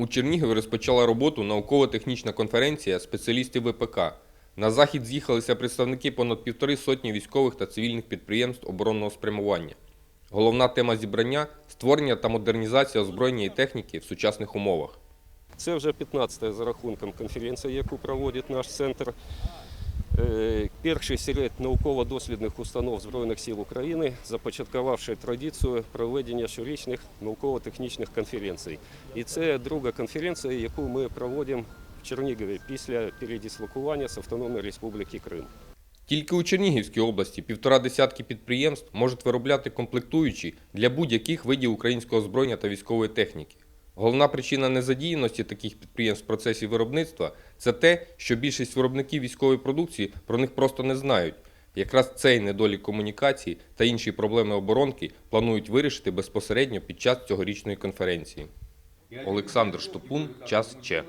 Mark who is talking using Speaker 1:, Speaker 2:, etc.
Speaker 1: У Чернігові розпочала роботу науково-технічна конференція спеціалістів ВПК. На захід з'їхалися представники понад півтори сотні військових та цивільних підприємств оборонного спрямування. Головна тема зібрання створення та модернізація озброєння і техніки в сучасних умовах.
Speaker 2: Це вже 15-та за рахунком конференція, яку проводить наш центр. Е, Перший серед науково-дослідних установ Збройних сил України, започаткувавши традицію проведення щорічних науково-технічних конференцій. І це друга конференція, яку ми проводимо в Чернігові після передислокування з Автономної Республіки Крим.
Speaker 1: Тільки у Чернігівській області півтора десятки підприємств можуть виробляти комплектуючі для будь-яких видів українського озброєння та військової техніки. Головна причина незадіяності таких підприємств в процесі виробництва це те, що більшість виробників військової продукції про них просто не знають. Якраз цей недолік комунікації та інші проблеми оборонки планують вирішити безпосередньо під час цьогорічної конференції. Олександр Штопун, час Че.